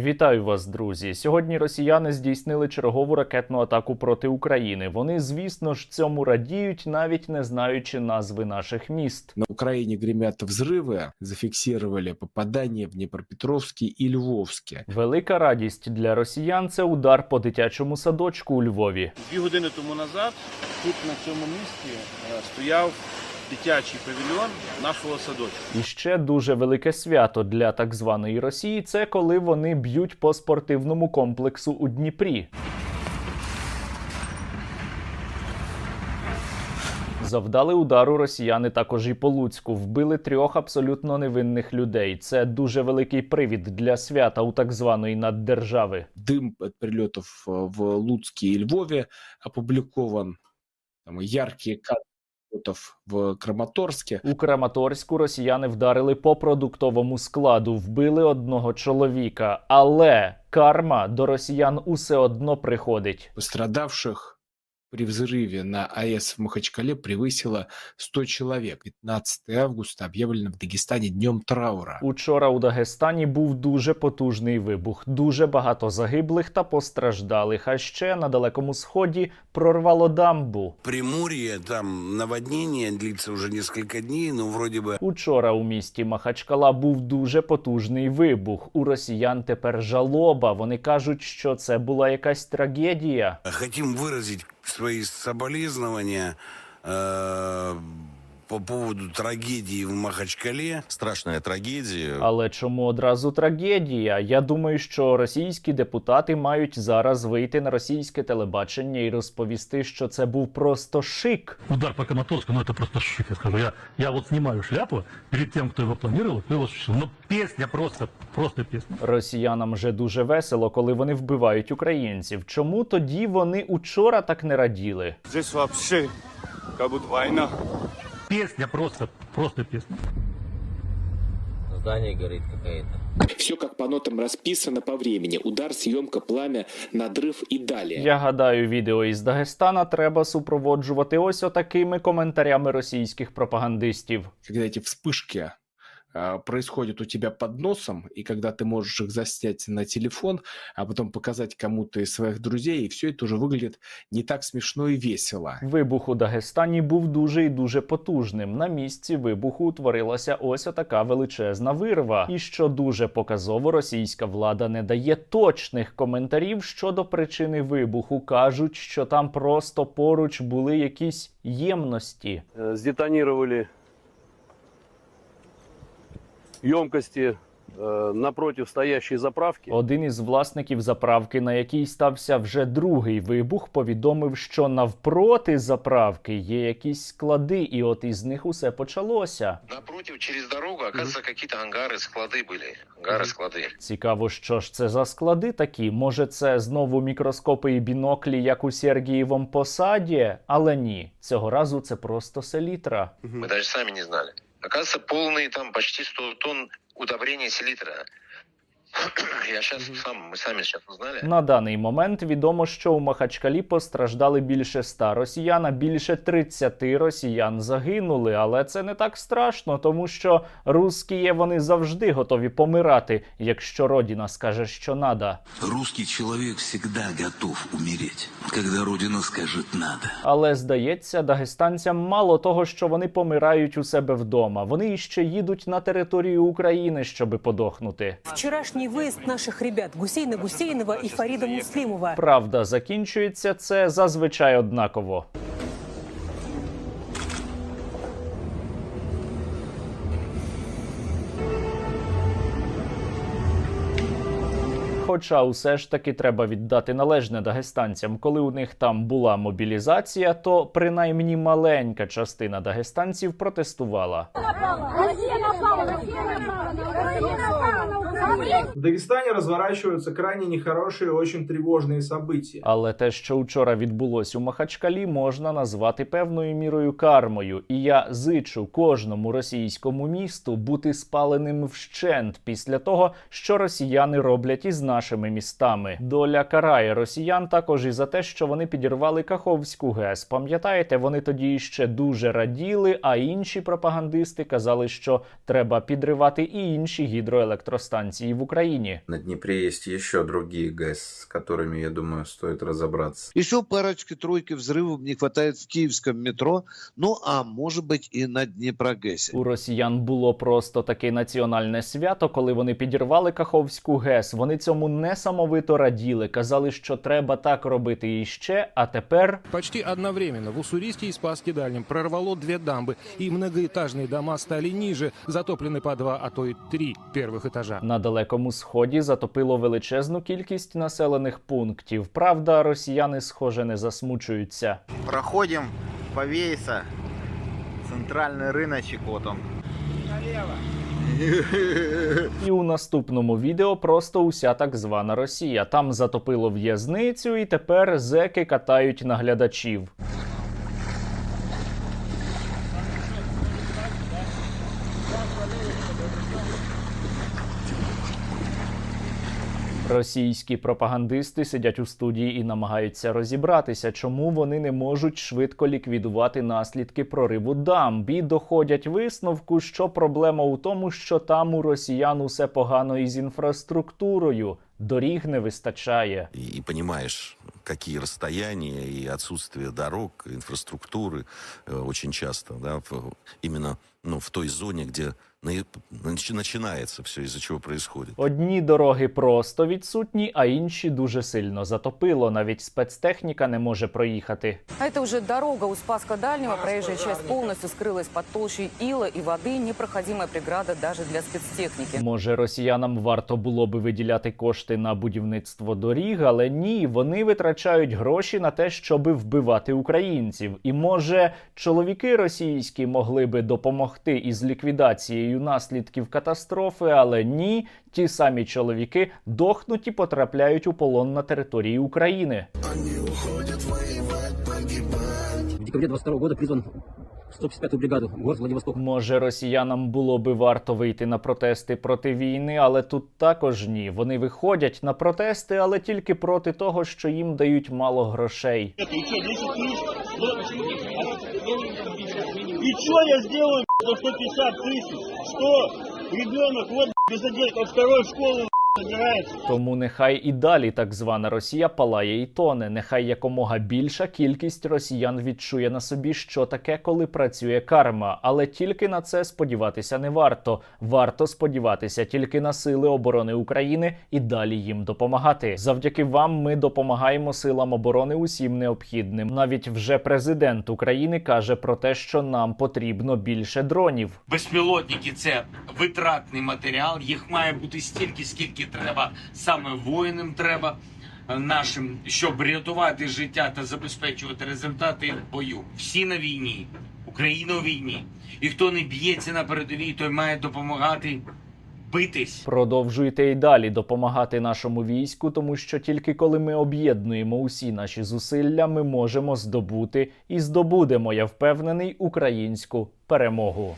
Вітаю вас, друзі. Сьогодні росіяни здійснили чергову ракетну атаку проти України. Вони, звісно ж, цьому радіють, навіть не знаючи назви наших міст. На Украине гремят взрывы, зафиксировали попадания в Днепропетровске и Львовске. Велика радість для росіян це удар по дитячому садочку у Львові. Дві години тому назад тут на цьому місці е, стояв дитячий павільйон нашого садочку. І ще дуже велике свято для так званої Росії це коли вони б'ють по спортивному комплексу у Дніпрі. Завдали удару росіяни також і по Луцьку. Вбили трьох абсолютно невинних людей. Це дуже великий привід для свята у так званої наддержави. Дым от прилетов э, в Луцке и Львове опубликован. Там яркие кадры прилетов в Краматорське. У Краматорську росіяни вдарили по продуктовому складу, вбили одного чоловіка, але карма до росіян усе одно приходить. Пострадавших при взрыве на АЭС в Махачкале превысило 100 человек. 15 августа объявлено в Дагестане днем траура. Учора у Дагестані був дуже потужний вибух, дуже багато загиблих та постраждалих. А ще на далекому сході прорвало дамбу. Приморье, там наводнение длится уже несколько дней, но вроде бы Учора у місті Махачкала був дуже потужний вибух. У росіян тепер жалоба. Вони кажуть, що це була якась трагедія. хотим выразить свои соболезнования э, по поводу трагедии в Махачкале. страшная трагедия. Але чому одразу трагедія? Я думаю, що російські депутати мають зараз вийти на російське телебачення і розповісти, що це був просто шик. Удар по Краматорску, ну это просто шик, я скажу. Я, я вот снимаю шляпу перед тем, кто его планировал, кто его осуществил. Ну песня просто, просто песня. Росіянам вже дуже весело, коли вони вбивають українців. Чому тоді вони учора так не раділи? Здесь вообще как будто война. Песня просто, просто песня. Здание горит какая-то. Все как по нотам расписано по времени. Удар, съемка, пламя, надрыв и далее. Я гадаю, відео із Дагестана треба супроводжувати ось отакими коментарями російських пропагандистів. Когда эти вспышки э, происходят у тебя под носом, и когда ты можешь их заснять на телефон, а потом показать кому-то из своих друзей, и все это уже выглядит не так смешно и весело. Вибух у Дагестані був дуже і дуже потужним. На місці вибуху утворилася ось отака величезна вирва. І що дуже показово, російська влада не дає точних коментарів щодо причини вибуху. кажуть, що там просто поруч були якісь ємності. э, сдетонировали емкости э, напротив стоящей заправки. Один із власників заправки, на якій стався вже другий вибух, повідомив, що навпроти заправки є якісь склади, і от із них усе почалося. Напротив, через дорогу, оказывается, какие-то ангары, склады были. Ангары, склады. Цікаво, що ж це за склади такі. Може, це знову мікроскопи і біноклі, як у Сергієвому посаді? Але ні, цього разу це просто селітра. Мы даже сами не знали. Оказывается, полные там почти 100 тонн удобрения селитра. Я сейчас сам, мы сами сейчас узнали. На даний момент відомо, що у Махачкалі постраждали більше 100 росіян, а більше 30 росіян загинули. Але це не так страшно, тому що русські вони завжди готові помирати, якщо родина скаже, що надо. Русский человек всегда готов умереть, когда Родина скажет «надо». Але здається, дагестанцям мало того, що вони помирають у себе вдома. Вони іще їдуть на територію України, щоби подохнути. Вчерашний выезд наших ребят Гусейна Гусейнова и Фарида Муслимова Правда, закінчується це зазвичай однаково. Хоча усе ж таки треба віддати належне дагестанцям, коли у них там була мобілізація, то принаймні маленька частина дагестанців протестувала. В Дагестане разворачиваются крайне нехорошие и очень тревожные события. Але те, що вчора відбулось у Махачкалі, можна назвати певною мірою кармою. І я зичу кожному російському місту бути спаленим вщент після того, що росіяни роблять із нашими містами. Доля карає росіян також і за те, що вони підірвали Каховську ГЕС. Пам'ятаєте, вони тоді ще дуже раділи, а інші пропагандисти казали, що треба підривати і інші гідроелектростанції ситуації в Україні. На Днепре есть еще другие ГЭС, с которыми, я думаю, стоит разобраться. Еще парочки-тройки взрывов не хватает в киевском метро, ну а может быть и на Днепрогэсе. У росіян було просто таке національне свято, коли вони підірвали Каховську ГЕС. Вони цьому несамовито раділи, казали, що треба так робити іще. А тепер Почти одновременно в Уссурийске и Спасске Дальнем прорвало две дамбы, и многоэтажные дома стали ниже, затоплены по два, а то и три первых этажа. на далекому сході затопило величезну кількість населених пунктів. Правда, росіяни, схоже, не засмучуються. Проходим по Вейса, центральный рыночек, вот он. І у наступному відео просто уся так звана Росія. Там затопило в'язницю, і тепер зеки катають наглядачів. Російські пропагандисти сидять у студії і намагаються розібратися, чому вони не можуть швидко ліквідувати наслідки прориву дамб. І доходять висновку, що проблема у тому, що там у росіян усе погано із інфраструктурою. Доріг не вистачає. И понимаешь, какие расстояния и отсутствие дорог, инфраструктуры э, очень часто, да, именно ну, в той зоне, где на- нач- начинается все, из-за чего происходит. Одні дороги просто відсутні, а інші дуже сильно затопило. Навіть спецтехніка не може проїхати. А это уже дорога у Спаска Дальнего. Проезжая часть полностью скрылась под толщей ила и воды. Непроходимая преграда даже для спецтехники. Може, росіянам варто було би виділяти кошти на будівництво доріг, але ні, вони витрачають гроші на те, щоби вбивати українців. І може, чоловіки російські могли би допомогти із ліквідацією наслідків катастрофи, але ні, ті самі чоловіки дохнуть і потрапляють у полон на території України. В декабре 22 года призван 155-ю бригаду, город Владивосток. Може, росіянам було би варто вийти на протести проти війни, але тут також ні. Вони виходять на протести, але тільки проти того, що їм дають мало грошей. И что я сделаю за 150 тысяч? Что? Ребенок вот без одежды, он второй в. Тому нехай і далі так звана Росія палає і тоне. Нехай якомога більша кількість росіян відчує на собі, що таке, коли працює карма. Але тільки на це сподіватися не варто. Варто сподіватися тільки на сили оборони України і далі їм допомагати. Завдяки вам ми допомагаємо силам оборони усім необхідним. Навіть вже президент України каже про те, що нам потрібно більше дронів. Безпілотники це витратний матеріал. Їх має бути стільки, скільки треба. Саме воїнам треба е, нашим, щоб рятувати життя та забезпечувати результати в бою. Всі на війні, Україна у війні. І хто не б'ється на передовій, той має допомагати битись. Продовжуйте і далі допомагати нашому війську, тому що тільки коли ми об'єднуємо усі наші зусилля, ми можемо здобути і здобудемо, я впевнений, українську перемогу.